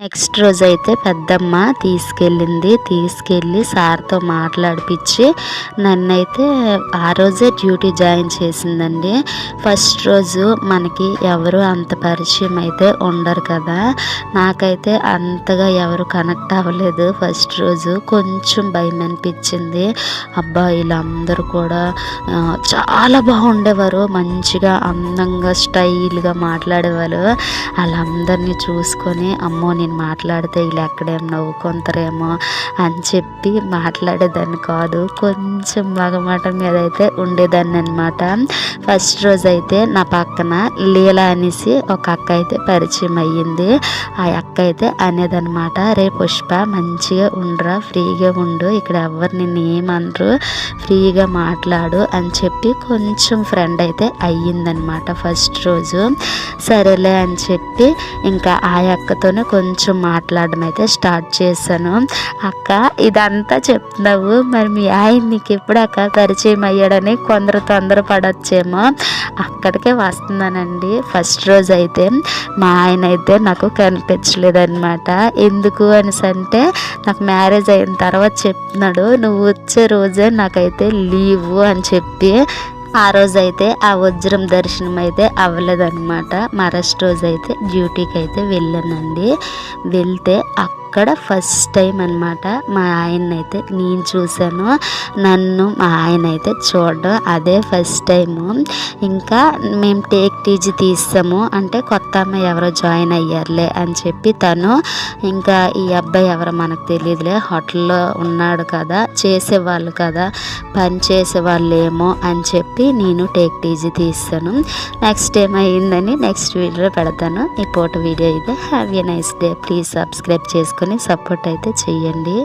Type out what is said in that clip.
Next రోజు అయితే పెద్దమ్మ తీసుకెళ్ళింది తీసుకెళ్ళి సార్తో మాట్లాడిపించి నన్నైతే ఆ రోజే డ్యూటీ జాయిన్ చేసిందండి. ఫస్ట్ రోజు మనకి ఎవరు అంత పరిచయం అయితే ఉండరు కదా. నాకైతే అంతగా ఎవరు కనెక్ట్ అవ్వలేదు ఫస్ట్ రోజు. కొంచెం భయం అనిపించింది అబ్బా వీళ్ళందరూ కూడా చాలా బాగుండేవారు. మంచిగా అందంగా స్టైల్గా మాట్లాడేవారు వాళ్ళందరినీ చూసుకొని అమ్మో నేను మాట్లాడితే వీళ్ళు ఎక్కడేమో నవ్వుకుంటారేమో అని చెప్పి మాట్లాడేదాన్ని కాదు. కొంచెం మగమాట మీద అయితే ఉండేదాన్ని అనమాట ఫస్ట్ రోజు అయితే నా పక్కన లీల అనేసి ఒక అక్క అయితే పరిచయం అయ్యింది. ఆ అక్క అయితే అనేదన్నమాట రే పుష్ప మంచిగా ఉండరా ఫ్రీగా ఉండు ఇక్కడ ఎవరు నిన్ను ఏమనరు ఫ్రీగా మాట్లాడు అని చెప్పి కొంచెం ఫ్రెండ్ అయితే అయ్యిందనమాట ఫస్ట్ రోజు. సరేలే అని చెప్పి ఇంకా ఆ అక్కతోనే కొంచెం మాట్లాడడం అయితే స్టార్ట్ చేశాను. అక్క ఇదంతా చెప్తున్నావు. మరి మీ ఆయన నీకు ఎప్పుడు అక్క పరిచయం అయ్యాడని కొందరు తొందర పడొచ్చేమో అక్కడికే వస్తున్నానండి. ఫస్ట్ రోజు అయితే మా ఆయన అయితే నాకు కనిపించలేదన్నమాట. ఎందుకు అనేసి అంటే నాకు మ్యారేజ్ అయిన తర్వాత చెప్తున్నాడు. నువ్వు వచ్చే రోజే నాకైతే లీవు అని చెప్పి ఆ రోజు అయితే ఆ వజ్రం దర్శనం అయితే అవ్వలేదన్నమాట. మరస్ట్ రోజు అయితే డ్యూటీకి అయితే వెళ్ళానండి. వెళ్తే అక్కడ అక్కడ ఫస్ట్ టైం అనమాట మా ఆయన అయితే నేను చూశాను. నన్ను మా ఆయన అయితే చూడడం అదే ఫస్ట్ టైము ఇంకా మేము టేక్ టీజీ తీస్తాము. అంటే కొత్త అమ్మాయి ఎవరో జాయిన్ అయ్యారులే అని చెప్పి తను ఇంకా ఈ అబ్బాయి ఎవరో మనకు తెలియదులే హోటల్లో ఉన్నాడు కదా చేసేవాళ్ళు కదా పని చేసే వాళ్ళు ఏమో అని చెప్పి నేను టేక్ టీజీ తీస్తాను. నెక్స్ట్ ఏమైందని నెక్స్ట్ వీడియో పెడతాను. ఈ పూట వీడియో అయితే. Have a nice day please subscribe చేసుకొని సపోర్ట్ అయితే చెయ్యండి.